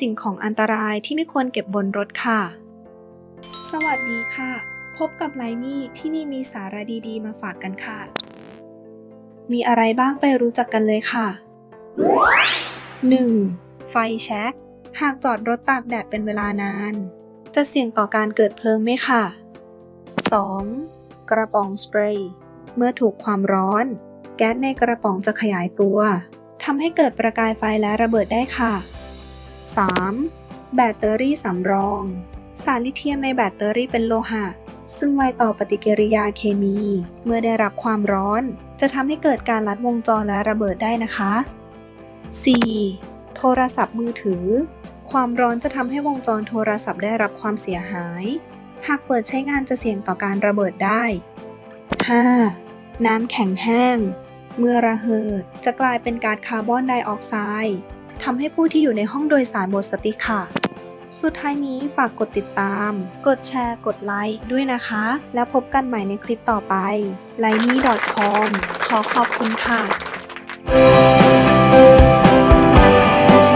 สิ่งของอันตรายที่ไม่ควรเก็บบนรถค่ะ สวัสดีค่ะ พบกับไลนี่ที่นี่มีสาระดีๆ มาฝากกันค่ะ มีอะไรบ้างไปรู้จักกันเลยค่ะ 1. ไฟแช็กหากจอดรถตากแดดเป็นเวลานาน จะเสี่ยงต่อการเกิดเพลิงไหมค่ะ 2. กระป๋องสเปรย์เมื่อถูกความร้อน แก๊สในกระป๋องจะขยายตัวทำให้เกิดประกายไฟและระเบิดได้ค่ะ 3. แบตเตอรี่สำรอง สารลิเธียมในแบตเตอรี่เป็นโลหะ ซึ่งไวต่อปฏิกิริยาเคมี เมื่อได้รับความร้อน จะทำให้เกิดการลัดวงจรและระเบิดได้นะคะ 4. โทรศัพท์มือถือ ความร้อนจะทำให้วงจรโทรศัพท์ได้รับความเสียหาย หากเปิดใช้งานจะเสี่ยงต่อการระเบิดได้ 5. น้ำแข็งแห้ง เมื่อระเหิดจะกลายเป็นก๊าซคาร์บอนไดออกไซด์ ทำให้ผู้ที่อยู่ในห้องโดยสารหมดสติค่ะ สุดท้ายนี้ฝากกดติดตาม กดแชร์ กดไลค์ด้วยนะคะ แล้วพบกันใหม่ในคลิปต่อไป l i n e c o m ขอขอบคุณค่ะ